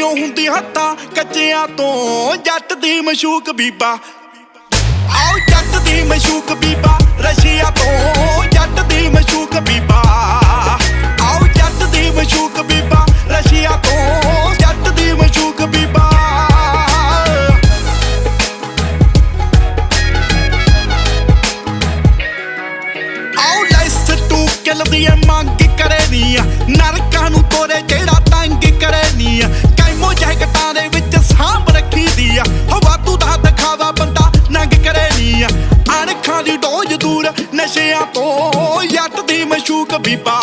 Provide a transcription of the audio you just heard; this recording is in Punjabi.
ਨਹੀਂ ਉਹ ਹੁੰਦੀ ਹੱਥਾਂ ਕੱਚਿਆਂ ਤੋਂ। ਜੱਟ ਦੀ ਮਸ਼ੂਕ ਬੀਬਾ। ਆਓ ਜੱਟ ਦੀ ਮਸ਼ੂਕ ਬੀਬਾ, ਰਸ਼ੀਆ ਤੋਂ। ਜੱਟ ਦੀ ਮਸ਼ੂਕ ਬੀਬਾ। ਆਓ ਜੱਟ ਦੀ ਮਸ਼ੂਕ ਬੀਬਾ, ਰਸ਼ੀਆ ਤੋਂ। ਜੱਟ ਦੀ ਮਸ਼ੂਕ ਬੀਬਾ। ਆਓ ਲੈਸ ਟੂ ਕਿਲ ਮੰਗ ਕਰੇ ਦੀਆਂ ਤੋਂ ਜੱਟ ਦੀ ਮਸ਼ੂਕ ਬੀਬਾ